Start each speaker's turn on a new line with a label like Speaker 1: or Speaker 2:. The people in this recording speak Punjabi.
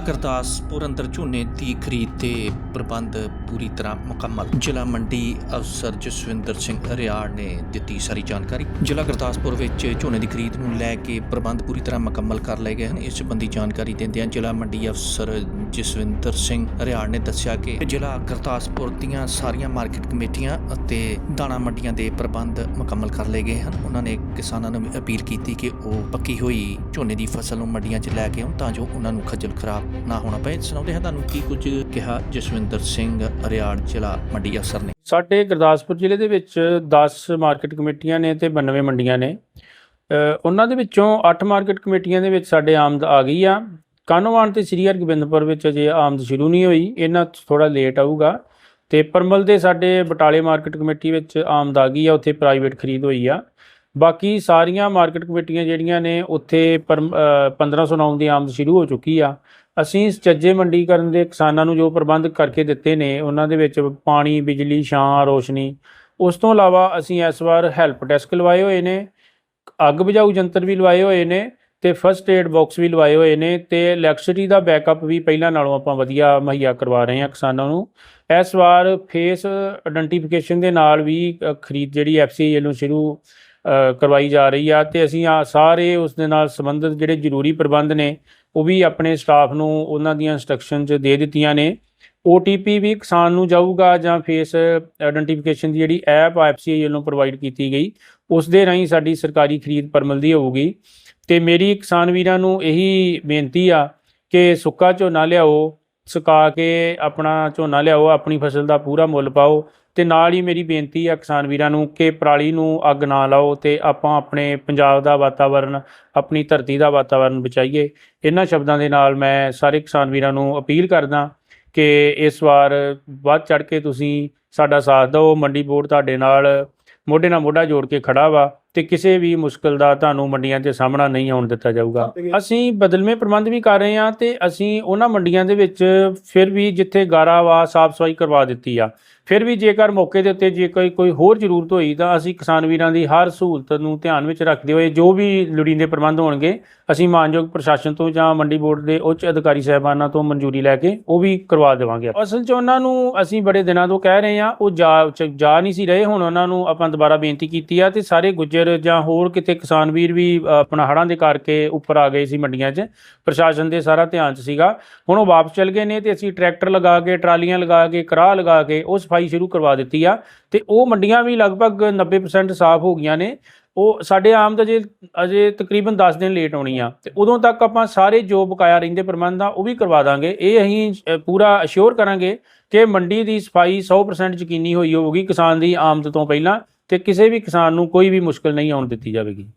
Speaker 1: ਜ਼ਿਲ੍ਹਾ ਗੁਰਦਾਸਪੁਰ ਅੰਦਰ ਝੋਨੇ ਦੀ ਖਰੀਦ ਦੇ ਪ੍ਰਬੰਧ ਪੂਰੀ ਤਰ੍ਹਾਂ ਮੁਕੰਮਲ। ਜ਼ਿਲ੍ਹਾ ਮੰਡੀ ਅਫਸਰ ਜਸਵਿੰਦਰ ਸਿੰਘ ਹਰਿਆੜ ਨੇ ਦਿੱਤੀ ਸਾਰੀ ਜਾਣਕਾਰੀ। ਜ਼ਿਲ੍ਹਾ ਗੁਰਦਾਸਪੁਰ ਵਿੱਚ ਝੋਨੇ ਦੀ ਖਰੀਦ ਨੂੰ ਲੈ ਕੇ ਪ੍ਰਬੰਧ ਪੂਰੀ ਤਰ੍ਹਾਂ ਮੁਕੰਮਲ ਕਰ ਲਏ ਗਏ ਹਨ। ਇਸ ਸੰਬੰਧੀ ਜਾਣਕਾਰੀ ਦਿੰਦਿਆਂ ਜ਼ਿਲ੍ਹਾ ਮੰਡੀ ਅਫਸਰ ਜਸਵਿੰਦਰ ਸਿੰਘ ਰਿਆੜ ਨੇ ਦੱਸਿਆ ਕਿ ਜ਼ਿਲ੍ਹਾ ਗੁਰਦਾਸਪੁਰ ਦੀਆਂ ਸਾਰੀਆਂ ਮਾਰਕੀਟ ਕਮੇਟੀਆਂ ਅਤੇ ਦਾਣਾ ਮੰਡੀਆਂ ਦੇ ਪ੍ਰਬੰਧ ਮੁਕੰਮਲ ਕਰ ਲਏ ਗਏ ਹਨ। ਉਹਨਾਂ ਨੇ ਕਿਸਾਨਾਂ ਨੂੰ ਵੀ ਅਪੀਲ ਕੀਤੀ ਕਿ ਉਹ ਪੱਕੀ ਹੋਈ ਝੋਨੇ ਦੀ ਫਸਲ ਨੂੰ ਮੰਡੀਆਂ 'ਚ ਲੈ ਕੇ ਆਉਣ ਤਾਂ ਜੋ ਉਹਨਾਂ ਨੂੰ ਖੱਜਲ ਖਰਾਬ ਨਾ ਹੋਣਾ ਪਏ। ਸੁਣਾਉਂਦੇ ਹਾਂ ਤੁਹਾਨੂੰ ਕੀ ਕੁਝ ਕਿਹਾ ਜਸਵਿੰਦਰ ਸਿੰਘ ਹਰਿਆੜ ਜ਼ਿਲ੍ਹਾ ਮੰਡੀ ਅਫਸਰ ਨੇ।
Speaker 2: ਸਾਡੇ ਗੁਰਦਾਸਪੁਰ ਜ਼ਿਲ੍ਹੇ ਦੇ ਵਿੱਚ 10 ਮਾਰਕੀਟ ਕਮੇਟੀਆਂ ਨੇ ਤੇ 92 ਮੰਡੀਆਂ ਨੇ। ਉਹਨਾਂ ਦੇ ਵਿੱਚੋਂ 8 ਮਾਰਕੀਟ ਕਮੇਟੀਆਂ ਦੇ ਵਿੱਚ ਸਾਡੇ ਆਮਦ ਆ ਗਈ ਆ। ਕਾਨੋਵਾਨ ਤੇ ਸ੍ਰੀ ਹਰਗੋਬਿੰਦਪੁਰ ਵਿੱਚ ਅਜੇ ਆਮਦ ਸ਼ੁਰੂ ਨਹੀਂ ਹੋਈ। ਇਹਨਾਂ ਥੋੜਾ ਲੇਟ ਆਊਗਾ। ਤੇ ਪਰਮਲ ਦੇ ਸਾਡੇ ਬਟਾਲੇ ਮਾਰਕੀਟ ਕਮੇਟੀ ਵਿੱਚ ਆਮਦ ਆ ਗਈ ਆ। ਉੱਥੇ ਪ੍ਰਾਈਵੇਟ ਖਰੀਦ ਹੋਈ ਆ। ਬਾਕੀ ਸਾਰੀਆਂ ਮਾਰਕੀਟ ਕਮੇਟੀਆਂ ਜਿਹੜੀਆਂ ਨੇ ਉੱਥੇ ਪਰਮ- ਅ, 1509 ਦੀ ਆਮਦ ਸ਼ੁਰੂ ਹੋ ਚੁੱਕੀ ਆ। ਅਸੀਂ ਚੱਜੇ ਮੰਡੀਕਰਨ ਦੇ ਕਿਸਾਨਾਂ ਨੂੰ ਜੋ ਪ੍ਰਬੰਧ ਕਰਕੇ ਦਿੱਤੇ ਨੇ ਉਹਨਾਂ ਦੇ ਵਿੱਚ ਪਾਣੀ ਬਿਜਲੀ ਛਾਂ ਰੋਸ਼ਨੀ। ਉਸ ਤੋਂ ਇਲਾਵਾ ਅਸੀਂ ਇਸ ਵਾਰ ਹੈਲਪ ਡੈਸਕ ਲਵਾਏ ਹੋਏ ਨੇ ਅੱਗ ਬੁਝਾਊ ਯੰਤਰ ਵੀ ਲਵਾਏ ਹੋਏ ਨੇ ਤੇ ਫਸਟ ਏਡ ਬਾਕਸ ਵੀ ਲਵਾਏ ਹੋਏ ਨੇ ਤੇ ਇਲੈਕਟ੍ਰਿਸਿਟੀ ਦਾ ਬੈਕਅਪ ਵੀ ਪਹਿਲਾਂ ਨਾਲੋਂ ਆਪਾਂ ਵਧੀਆ ਮੁਹੱਈਆ ਕਰਵਾ ਰਹੇ ਹਾਂ ਕਿਸਾਨਾਂ ਨੂੰ। ਇਸ ਵਾਰ ਫੇਸ ਆਇਡੈਂਟੀਫਿਕੇਸ਼ਨ ਦੇ ਨਾਲ ਵੀ ਖਰੀਦ ਜਿਹੜੀ ਐਫਸੀਆਈ ਵੱਲੋਂ ਸ਼ੁਰੂ ਕਰਵਾਈ ਜਾ ਰਹੀ ਆ ਤੇ ਅਸੀਂ ਆ ਸਾਰੇ ਉਸ ਦੇ ਨਾਲ ਸੰਬੰਧਿਤ ਜਿਹੜੇ ਜ਼ਰੂਰੀ ਪ੍ਰਬੰਧ ਨੇ, ਉਹ ਵੀ ਆਪਣੇ ਸਟਾਫ ਨੂੰ ਉਹਨਾਂ ਦੀਆਂ ਇੰਸਟਰਕਸ਼ਨ 'ਚ ਦੇ ਦਿੱਤੀਆਂ ਨੇ। OTP ਵੀ ਕਿਸਾਨ ਨੂੰ ਜਾਊਗਾ ਜਾਂ ਫੇਸ ਆਇਡੈਂਟੀਫਿਕੇਸ਼ਨ ਦੀ ਜਿਹੜੀ ਐਪ ਐਫਸੀਆਈ ਵੱਲੋਂ ਪ੍ਰੋਵਾਈਡ ਕੀਤੀ ਗਈ, ਉਸ ਦੇ ਰਾਹੀਂ ਸਾਡੀ ਸਰਕਾਰੀ ਖਰੀਦ ਪਰਮਲ ਦੀ ਹੋਊਗੀ। ਤੇ ਮੇਰੀ ਕਿਸਾਨ ਵੀਰਾਂ ਨੂੰ ਇਹੀ ਬੇਨਤੀ ਆ ਕਿ ਸੁੱਕਾ ਝੋਨਾ ਲਿਆਓ, ਸੁਕਾ ਕੇ ਆਪਣਾ ਝੋਨਾ ਲਿਆਓ, ਆਪਣੀ ਫਸਲ ਦਾ ਪੂਰਾ ਮੁੱਲ ਪਾਓ ਤੇ ਨਾਲ ਹੀ ਮੇਰੀ ਬੇਨਤੀ ਆ ਕਿਸਾਨ ਵੀਰਾਂ ਨੂੰ ਕਿ ਪਰਾਲੀ ਨੂੰ ਅੱਗ ਨਾ ਲਾਓ ਤੇ ਆਪਾਂ ਆਪਣੇ ਪੰਜਾਬ ਦਾ ਵਾਤਾਵਰਣ ਆਪਣੀ ਧਰਤੀ ਦਾ ਵਾਤਾਵਰਣ ਬਚਾਈਏ। ਇਹਨਾਂ ਸ਼ਬਦਾਂ ਦੇ ਨਾਲ ਮੈਂ ਸਾਰੇ ਕਿਸਾਨ ਵੀਰਾਂ ਨੂੰ ਅਪੀਲ ਕਰਦਾ ਕਿ ਇਸ ਵਾਰ ਵੱਧ ਚੜ ਕੇ ਤੁਸੀਂ ਸਾਡਾ ਸਾਥ ਦਿਓ। ਮੰਡੀ ਬੋਰਡ ਤੁਹਾਡੇ ਨਾਲ ਮੋਢੇ ਨਾਲ ਮੋਢਾ ਜੋੜ ਕੇ ਖੜਾ ਵਾ ਤੇ ਕਿਸੇ ਵੀ ਮੁਸ਼ਕਲ ਦਾ ਤੁਹਾਨੂੰ ਮੰਡੀਆਂ 'ਚ ਸਾਹਮਣਾ ਨਹੀਂ ਆਉਣ ਦਿੱਤਾ ਜਾਊਗਾ। ਅਸੀਂ ਬਦਲਵੇਂ ਪ੍ਰਬੰਧ ਵੀ ਕਰ ਰਹੇ ਹਾਂ ਤੇ ਅਸੀਂ ਉਹਨਾਂ ਮੰਡੀਆਂ ਦੇ ਵਿੱਚ ਫਿਰ ਵੀ ਜਿੱਥੇ ਗਾਰਾ ਵਾ ਸਾਫ਼ ਸਫ਼ਾਈ ਕਰਵਾ ਦਿੱਤੀ ਆ। ਫਿਰ ਵੀ ਜੇਕਰ ਮੌਕੇ ਦੇ ਉੱਤੇ ਜੇ ਕੋਈ ਕੋਈ ਹੋਰ ਜ਼ਰੂਰਤ ਹੋਈ ਤਾਂ ਅਸੀਂ ਕਿਸਾਨ ਵੀਰਾਂ ਦੀ ਹਰ ਸਹੂਲਤ ਨੂੰ ਧਿਆਨ ਵਿੱਚ ਰੱਖਦੇ ਹੋਏ ਜੋ ਵੀ ਲੋੜੀਂਦੇ ਪ੍ਰਬੰਧ ਹੋਣਗੇ, ਅਸੀਂ ਮਾਨਯੋਗ ਪ੍ਰਸ਼ਾਸਨ ਤੋਂ ਜਾਂ ਮੰਡੀ ਬੋਰਡ ਦੇ ਉੱਚ ਅਧਿਕਾਰੀ ਸਾਹਿਬਾਨਾਂ ਤੋਂ ਮਨਜ਼ੂਰੀ ਲੈ ਕੇ ਉਹ ਵੀ ਕਰਵਾ ਦੇਵਾਂਗੇ ਅਸਲ 'ਚ ਉਹਨਾਂ ਨੂੰ ਅਸੀਂ ਬੜੇ ਦਿਨਾਂ ਤੋਂ ਕਹਿ ਰਹੇ ਹਾਂ, ਉਹ ਜਾ ਜਾ ਨਹੀਂ ਸੀ ਰਹੇ, ਹੁਣ ਉਹਨਾਂ ਨੂੰ ਆਪਾਂ ਦੁਬਾਰਾ ਬੇਨਤੀ ਕੀਤੀ ਆ ਤੇ ਸਾਰੇ ਗੁੱਜਰ ਜਾਂ ਹੋਰ ਕਿਤੇ ਕਿਸਾਨ ਵੀਰ ਵੀ ਆਪਣਾ ਹੜ੍ਹਾਂ ਦੇ ਕਰਕੇ ਉੱਪਰ ਆ ਗਏ ਸੀ ਮੰਡੀਆਂ 'ਚ, ਪ੍ਰਸ਼ਾਸਨ ਦੇ ਸਾਰਾ ਧਿਆਨ 'ਚ ਸੀਗਾ। ਹੁਣ ਉਹ ਵਾਪਸ ਚਲ ਗਏ ਨੇ ਤੇ ਅਸੀਂ ਟਰੈਕਟਰ ਲਗਾ ਕੇ, ਟਰਾਲੀਆਂ ਲਗਾ ਕੇ, ਕਰਾਹ ਲਗਾ ਕੇ ਉਹ ਸਫ਼ਾਈ ਸ਼ੁਰੂ ਕਰਵਾ ਦਿੱਤੀ ਆ ਤੇ ਉਹ ਮੰਡੀਆਂ ਵੀ ਲਗਭਗ 90% ਸਾਫ਼ ਹੋ ਗਈਆਂ ਨੇ। ਉਹ ਸਾਡੇ ਆਮਦ ਅਜੇ ਅਜੇ ਤਕਰੀਬਨ 10 ਦਿਨ ਲੇਟ ਆਉਣੀ ਆ। ਤੇ ਉਦੋਂ ਤੱਕ ਆਪਾਂ ਸਾਰੇ ਜੋ ਬਕਾਇਆ ਰਹਿੰਦੇ ਪ੍ਰਬੰਧ ਆ, ਉਹ ਵੀ ਕਰਵਾ ਦਾਂਗੇ। ਇਹ ਅਸੀਂ ਪੂਰਾ ਅਸ਼ੋਰ ਕਰਾਂਗੇ ਕਿ ਮੰਡੀ ਦੀ ਸਫ਼ਾਈ 100% ਯਕੀਨੀ ਹੋਈ ਹੋਊਗੀ ਕਿਸਾਨ ਦੀ ਆਮਦ ਤੋਂ ਪਹਿਲਾਂ ਤੇ ਕਿਸੇ ਵੀ ਕਿਸਾਨ ਨੂੰ ਕੋਈ ਵੀ ਮੁਸ਼ਕਲ ਨਹੀਂ ਆਉਣ ਦਿੱਤੀ ਜਾਵੇਗੀ।